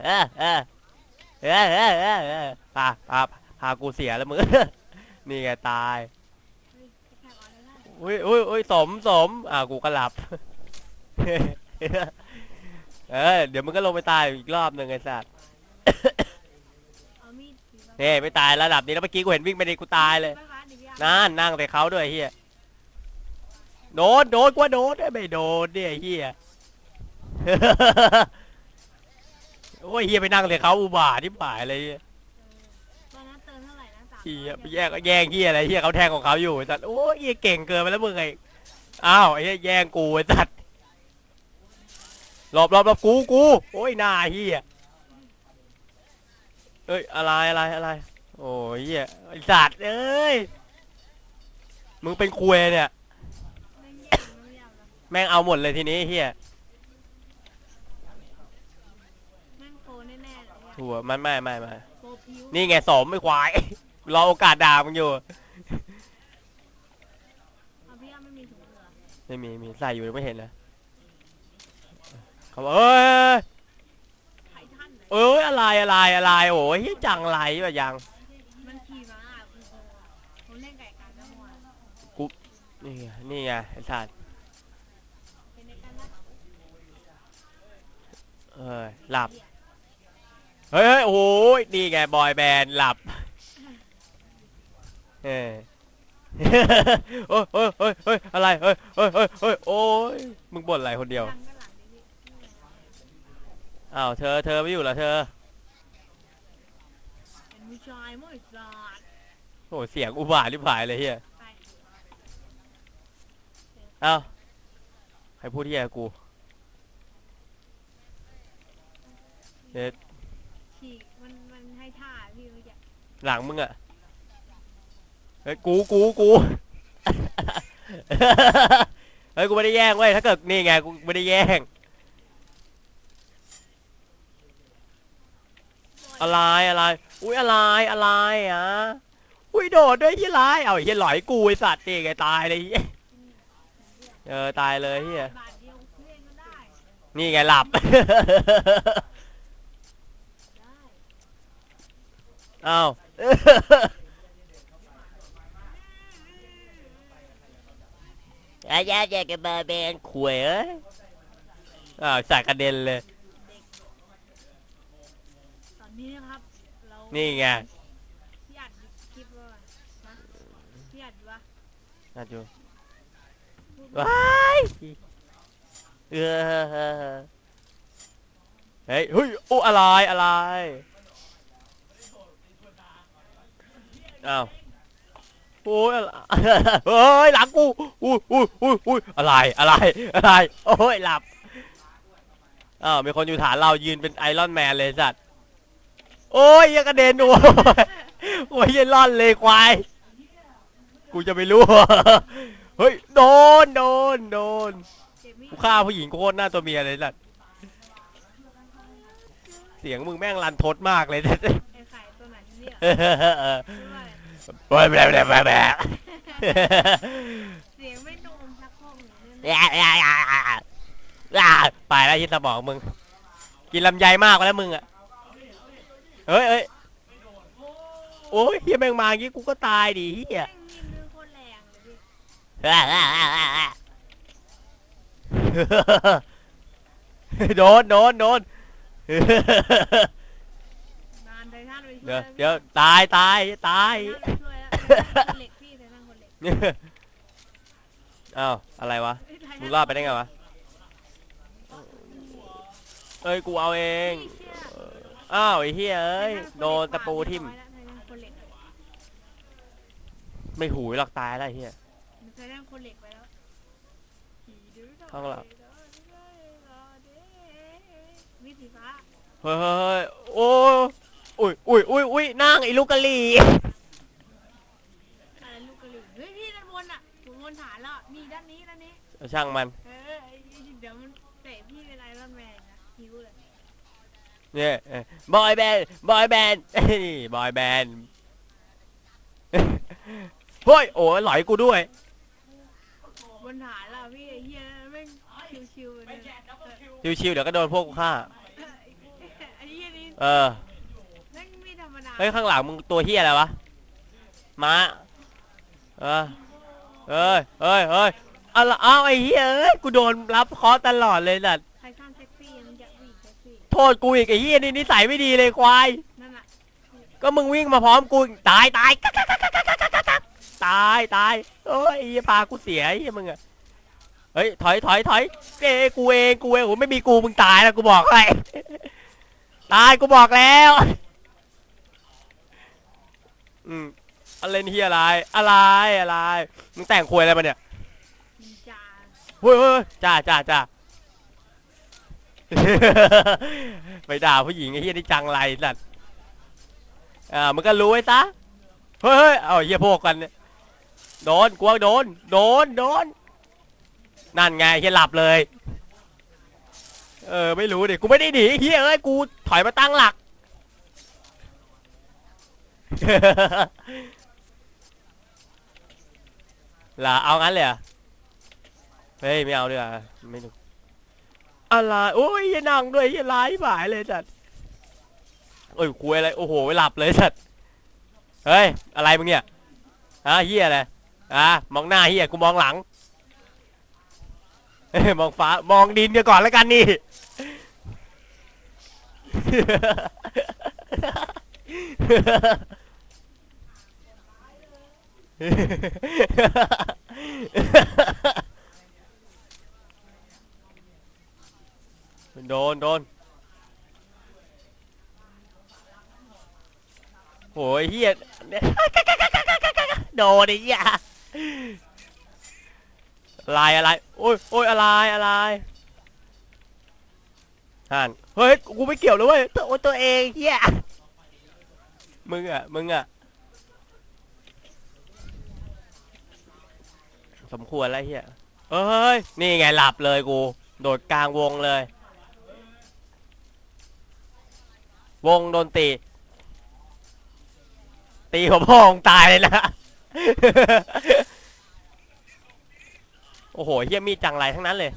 เออเออเออเออเออเออพาพาพากูเสียแล้วมึง นี่ไงตาย อุ้ยอุ้ยอุ้ยสมสมอ่ากูก็หลับ เออ เดี๋ยวมึงก็ลงไปตายอีกรอบหนึ่งไอ้สัตว์เฮ้ไม่ตายระดับนี้แล้วเมื่อกี้กูเห็นวิ่งไปในกูตายเลย นั่นนั่งแต่เขาด้วยเฮียโดนโดนกว่าโดนไม่โดนเนี่ยเฮีย โอ้ยเฮียไปนั่งเลยเขาอุบาทที่ป่ายอะไรเฮียตอนนั้นเติมเท่าไหร่นะสามเฮียร้อยไปแย่งแย่งเฮียอะไรเฮียเขาแทงของเขาอยู่ไอ้สัตว์โอ้ยเฮียเก่งเกินไปแล้วมึงไงอ้าวไอ้เฮียแย่งกูไอ้สัตว์หลบหลบหลบกูกูโอ้ยหน้าเฮียเอ้ยอะไรอะไรอะไร โอ้ยเฮียไอ้สัตว์เอ้ยมึงเป็นคุยเนี่ย แม่งแย่งไม่ยากหรอกแม่งเอาหมดเลยทีนี้เฮีย แม่งโปรแน่ๆเลยอะ ถั่วมันไม่ไม่ไม่โปรผิวนี่ไงสมไม่ควาย รอโอกาสด่ามึงอยู่ เอาพี่อาร์ไม่มีถุงเหลือไม่มีมีใส่อยู่ไม่เห็นนะเขาบอกเอ้ยไททันเลยเอ้ยอะไรอะไรอะไรโอ้ยเหี้ยจังไรวะยัง มันขี่ม้าอะคุณโปรอะผมเล่นไก่กันแล้วมัวนี่ไงนี่ไงไอ้สัตว์เป็นในกันนะเอ้ยหลับ เฮ้ยเฮ้ยโอ้ยนี่ไงบอยแบนด์หลับเออเฮ้ยเฮ้ยเฮ้ยเฮ้ยอะไรเฮ้ยเฮ้ยเฮ้ยเฮ้ยโอ้ยมึงบ่นอะไรคนเดียวหลังก็หลังดิพี่อ้าวเธอเธอไม่อยู่เหรอเธอเป็นผู้ชายมั่วสัตว์โอ้เสียงอุบาทริบหายเลยเฮียไปเอ้าใครพูดเฮียกูเด็ด ฉีกมันมันให้ท่าพี่เมื่อกี้ หลังมึงอะเฮ้ยกูกูกู เฮ้ยกูไม่ได้แย่งเว้ยถ้าเกิดนี่ไงกูไม่ได้แย่ง อะไรอะไร อุ้ยอะไรอะไรอะอุ้ยโดดด้วยที่ร้ายเอาเฮียหลอยกูไอสัตว์นี่ไงตายเลยเหี้ยเออตายเลยเฮียนี่ไงหลับ อ้าว อาญาแยกกันมาเป็นขวยเอ้ยอ้าวใส่กระเด็นเลย ตอนนี้นะครับ เรานี่ไงพี่อัดคลิปว่านะพี่อัดวะน่าดูพูดว้ายเออเฮ้ยเฮ้ยโอ้อะไรอะไร อ้าวโอ้ยอะไรเฮ้ยหลังกูอุ้ยอุ้ยอุ้ยอุ้ยอะไรอะไรอะไรโอ้ยหลับอ้าวมีคนอยู่ฐานเรายืนเป็นไอรอนแมนเลยสัตว์โอ้ยยังกระเด็นโอ้ยโอ้ยยังร่อนเลยควายกูจะไม่รู้ เฮ้ยโดนโดนโดนเจ็บมีดกูฆ่าผู้หญิงโคตรหน้าตัวเมียเลยสัตว์เสียงมึงแม่งรันทดมากเลยไอ้ไข่ตัวไหนเนี่ยชื่อว่าอะไร โอ้ยแบบแบบแบบแบบเสียงไม่โนมชักห้องเลยเนี่ยไปแล้วที่สมองมึง กินลำไยมากไปแล้วมึงอะเฮ้ยเฮ้ยโอ้ยเฮียแม่งมาอย่างงี้กูก็ตายดิเฮีย แม่งมีดมือโคตรแรงเลยพี่โดนโดนโดนนานไททันไปช่วยเดี๋ยวเดี๋ยวตายตายตายไททันไปช่วยแล้วคน เหล็กพี่ไททันคนเหล็กอ้าวอะไรวะเฮ้ยททันมึงรอดไปได้ไงวะเอ้ยกูเอาเองอ้าวไอ้เฮียเอ้ยโดนตะปูทิ่มไม่หูยหรอกตายแล้วไอ้เฮียไททันคนเหล็กไปแล้วข้างหลังวิสีฟ้าเฮ้ยเฮ้ยเฮ้ยโอ้ยอุ้ยอุ้ยอุ้ยอุ้ยนั่งไอ้ลูกกะลี อะไรลูกกระหลิ่งเฮ้ยพี่ด้านบนอะผมบนฐานแล้วมีด้านนี้ ด้านนี้ช่างมัน เออไอ้เดี๋ยวมันเตะพี่เป็นไอรอนแมนนะหิวเลยเนี่ยบอยแบนด์บอยแบนด์นี่บอยแบนด์เฮ้ยโอ้ยหลอยกูด้วย บนฐานแล้วพี่ไอ้เหี้ยแม่งชิวๆเลยเออชิวๆเดี๋ยวก็โดนพวกกูฆ่า ไอ้เหี้ยเออ แม่งไม่ธรรมดาเฮ้ยข้างหลังมึงตัวเฮียอะไรวะม้าเออเอ้ยเอ้ยเอ้ย อะไรอ้าวไอ้เฮียเอ้ยกูโดนรับเคอตลอดเลยสัตว์ใครข้ามแท็กซี่มันจะวิ่งแท็กซี่โทษกูอีกไอ้เฮียนี่นิสัยไม่ดีเลยควาย นั่นน่ะก็มึงวิ่งมาพร้อมกูอีกตายตายตายตายโอ้ยไอ้เหี้ยพากูเสียไอ้เฮียมึงอะเฮ้ยถอยถอยถอยเอ้กูเองกูเองโอ้ไม่มีกูมึงตายแล้วกูบอกให้ตายกูบอกแล้วอืมอะไรนี่เฮียอะไร อะไรอะไรมึงแต่งควยอะไรมาเนี่ยนินจา เฮ้ยเฮ้ยจ้าจ้าจ้าไปด่าผู้หญิงไอ้เฮียนี่จังไรสัตว์อ่ามันก็รู้ไอ้ซะเฮ้ยเฮ้ยเอาเฮียพวกกันโดนกลัวโดน โดนโดนนั่นไงเฮียหลับเลย เออไม่รู้ดิกูไม่ได้หนีเฮียเอ้ยกูถอยมาตั้งหลัก ล่ะเอางั้นเลยเหรอ เฮ้ยไม่เอาดีกว่าไม่ดูอะไรโอ้ยอยังนั่งด้วยอยังร้ายบ่ายเลยจัดเอ้ยคุยอะไรโอ้โหหลับเลยจัดเฮ้ยอะไรมึงเนี่ยฮะเฮียอะไรอะมองหน้าเฮียกูมองหลังเฮ้ยมองฟ้ามองดินกันก่อนแล้วกันนี่ โดนโดนโหยเฮียโดนไอ้เหี้ยอะไรอะไรโอ้ยโอ้ยอะไรอะไรห่านเฮ้ยกูไม่เกี่ยวเลยเว้ยตัวตัวเองเฮียมึงอะมึงอะสมควรแล้วเฮียเอ้ยนี่ไงหลับเลยกู โดดกลางวงเลย วงโดนตี ตีหัวพ่อองตายเลยนะ โอ้โหเฮี้ยมีดจังไรทั้งนั้นเลย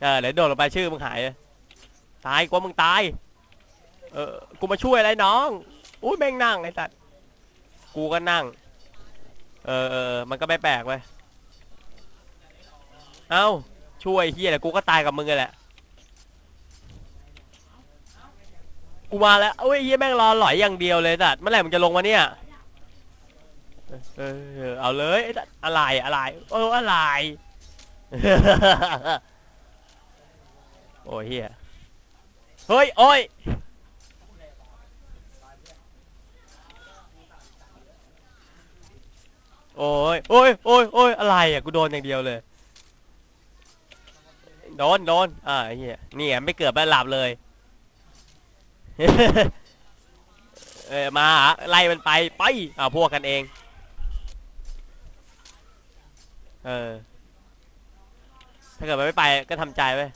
เออเดี๋ยวโดดลงไปชื่อมึงหายเลยตายกว่ามึงตาย เออ กูมาช่วยอะไรน้อง อุ้ยแม่งนั่งไอ้สัตว์ กูก็นั่ง เออเออมันก็ไม่แปลกเว้ย เอ้า ช่วยเฮียแหละกูก็ตายกับมึงเลยแหละ กูมาแล้วเอ้ยเฮียแม่งรอหลอยอย่างเดียวเลยสัตว์เมื่อไหร่มึงจะลงมาเนี่ยเออเออเอาเลยไอ้สัตว์อะไรอะไรเอออะไร โอ้ยเฮียเฮ้ยโอ้ยโอ้ยโอ้ยโอ้ยโอ้ยอะไรอะกูโดนอย่างเดียวเลย โดนโดนอ่าเฮียนี่ไงไม่เกือบแล้วหลับเลย เออมาไล่มันไปไปอ่าพวกกันเอง เออ ถ้าเกิดมันไม่ไปก็ทำใจไว้